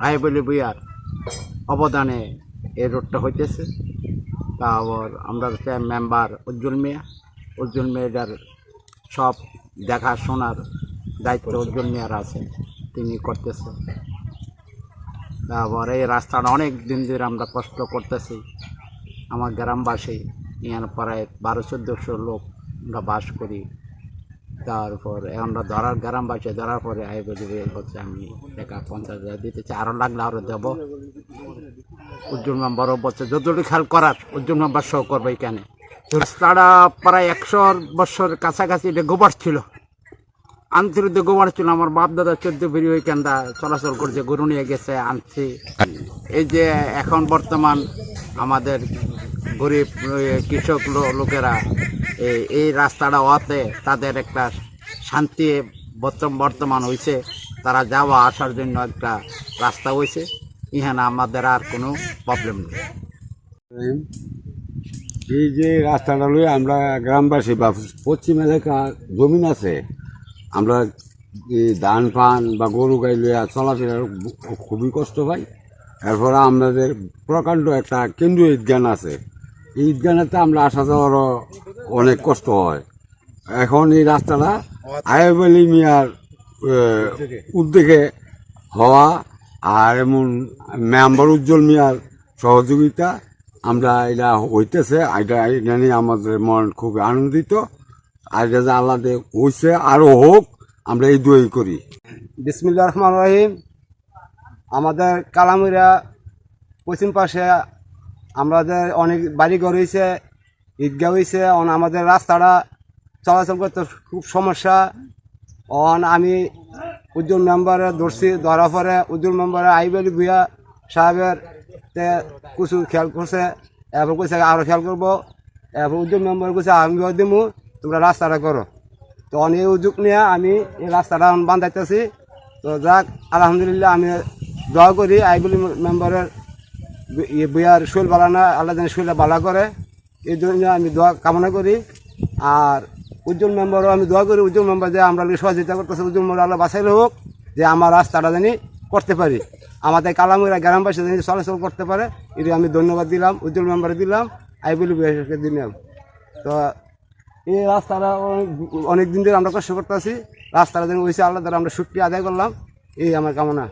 আইবলি বুয়ার অবদানে এই রোডটা হইতেছে। তারপর আমরা মেম্বার উজ্জ্বল মিয়া। উজ্জ্বল মিয়ার সব দেখাশোনার দায়িত্ব উজ্জ্বল মিয়ার আছে তিনি করতেছে। তারপর এই রাস্তাটা অনেক দিন ধরে আমরা কষ্ট করতেছি। আমার গ্রামবাসী ইয়ার প্রায় বারো চোদ্দোশো লোক আমরা বাস করি। তারপর আমরা ধরার গ্রামবাসী ধরার পরে আই বলি হচ্ছে আমি টাকা পঞ্চাশ হাজার দিতেছি। আরও লাগলে আরও দেবো। উজ্জ্বল মেম্বার বলছে, যতটুকু খেয়াল করার, উজ্জ্বল মেম্বার সহ করবে এখানে। রাস্তাটা প্রায় একশো বছর কাছাকাছি এটা গোবর ছিল। আন্তরিক গোবর ছিল। আমার বাপ দাদা চোদ্দ বেরি ওইখানটা চলাচল করছে, গরু নিয়ে গেছে, আনছি। এই যে এখন বর্তমান আমাদের গরিব কৃষক লোকেরা এই রাস্তাটা হতে তাদের একটা শান্তি বর্তম- বর্তমান হয়েছে তারা যাওয়া আসার জন্য একটা রাস্তা হয়েছে ইহানে আমাদের আর কোনো প্রবলেম নেই। এই যে রাস্তাটা লই আমরা গ্রামবাসী বা পশ্চিম এলাকা জমিন আছে, আমরা ধান পান বা গরু গাই লইয়া চলাফেরার খুবই কষ্ট পাই। এরপরে আমাদের প্রকাণ্ড একটা কেন্দ্রীয় ঈদগান আছে। এই ঈদগানেতে আমরা আসা যাওয়ারও অনেক কষ্ট হয়। এখন এই রাস্তাটা আয়ব আলী মিয়ার উদ্যোগে হওয়া আর এমন মেম্বার উজ্জ্বল মিয়ার সহযোগিতা আমরা এটা হইতেছে। এটা এটা নিয়ে আমাদের মন খুব আনন্দিত। আর এটা যে আলাদা হইছে, আরও হোক, আমরা এই দই করি। বিসমিল্লা রহমান রহিম। আমাদের কালামুরা পশ্চিম পাশে, আমাদের অনেক বাড়িঘর হয়েছে ঈদগাহ হয়েছে অন আমাদের রাস্তাটা চলাচল করতে খুব সমস্যা। অন আমি উজ্জ্বল মেম্বারে ধরছি ধরা পরে উজ্জ্বল মেম্বারে আইবেলি ভুয়া সাহেবের তে কিছু খেয়াল করছে, এরপর কইছে আরও খেয়াল করব। এরপর উজ্জ্বল মেম্বার কইছে, আমি দিমু, তোমরা রাস্তাটা করো। তো অনেক উদ্যোগ নিয়ে আমি এই রাস্তাটা বান্ধাইতেছি তো যাক, আলহামদুলিল্লাহ আমি দোয়া করি আইবুলি মেম্বারের বইয়ার শৈল বালা না, আল্লাহ জানি শৈলটা বালা করে। এই জন্য আমি দোয়া কামনা করি। আর উজ্জ্বল মেম্বারও আমি দোয়া করি, উজ্জ্বল মেম্বার যে আমরা সহযোগিতা করতেছে, উজ্জ্বল মেম্বার আল্লাহ বাঁচাইলে হোক, যে আমার রাস্তাটা জানি করতে পারি। আমাদের কালামুরা গ্রামবাসী জানি চলাচল করতে পারে। এটা আমি ধন্যবাদ দিলাম, উজ্জ্বল মেম্বারে দিলাম আইবুলি বইয়াকে দিলাম। তো এই রাস্তাটা অনেক দিন ধরে আমরা কষ্ট করতেছি। রাস্তাটা যেন হয়েছে আল্লাহ দ্বারা আমরা সুক্রিয়া আদায় করলাম। এই আমার কামনা।